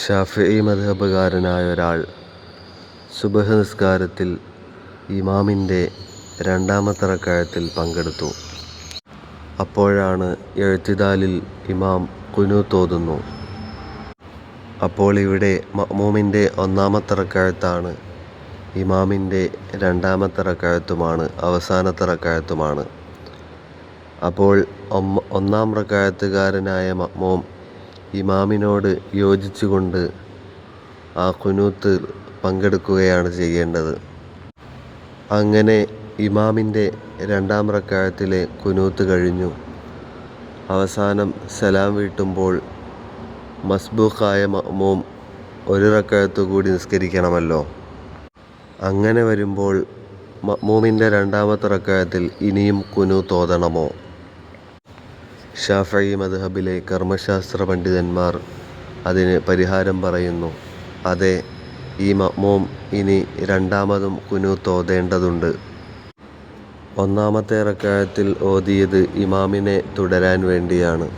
ശാഫിഈ മതപകാരനായ ഒരാൾ സുബഹ നിസ്കാരത്തിൽ ഇമാമിന്റെ രണ്ടാമത്തെ റക്കായത്തിൽ പങ്കെടുത്തു. അപ്പോഴാണ് എഴുത്തിദാലിൽ ഇമാം കുനു തോതുന്നു അപ്പോൾ ഇവിടെ മഅ്മൂമിന്റെ ഒന്നാമത്തെ റക്കായത്താണ് ഇമാമിന്റെ രണ്ടാമത്തെ റക്കായത്തുമാണ് അവസാനത്തെ റക്കായത്തുമാണ് അപ്പോൾ ഒന്നാം റക്കായത്തുകാരനായ മഅ്മൂം ഇമാമിനോട് യോജിച്ചുകൊണ്ട് ആ കുനൂത്ത് പങ്കെടുക്കുകയാണ് ചെയ്യേണ്ടത്. അങ്ങനെ ഇമാമിന്റെ രണ്ടാം റക്കായത്തിലെ കുനൂത്ത് കഴിഞ്ഞു. അവസാനം സലാം വീട്ടുമ്പോൾ മസ്ബൂഖായ മോം ഒരു റക്അത്ത് കൂടി നിസ്കരിക്കണമല്ലോ. അങ്ങനെ വരുമ്പോൾ മോമിന്റെ രണ്ടാമത്തെ റക്അത്തിൽ ഇനിയും കുനു ഓതണമോ? ശാഫിഈ മദ്ഹബിലെ കർമ്മശാസ്ത്ര പണ്ഡിതന്മാർ അതിന് പരിഹാരം പറയുന്നു. അതെ, ഈ മഅ്മൂം ഇനി രണ്ടാമതും ഖുനൂത്ത് ഓതേണ്ടതുണ്ട്. ഒന്നാമത്തെ റക്അത്തിൽ ഓതിയത് ഇമാമിനെ തുടരാൻ വേണ്ടിയാണ്.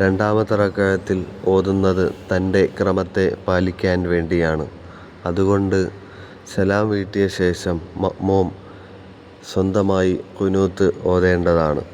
രണ്ടാമത്തെ റക്അത്തിൽ ഓതുന്നത് തന്റെ ക്രമത്തെ പാലിക്കാൻ വേണ്ടിയാണ്. അതുകൊണ്ട് സലാം വീട്ടിയ ശേഷം മഅ്മൂം സ്വന്തമായി കുനൂത്ത് ഓതേണ്ടതാണ്.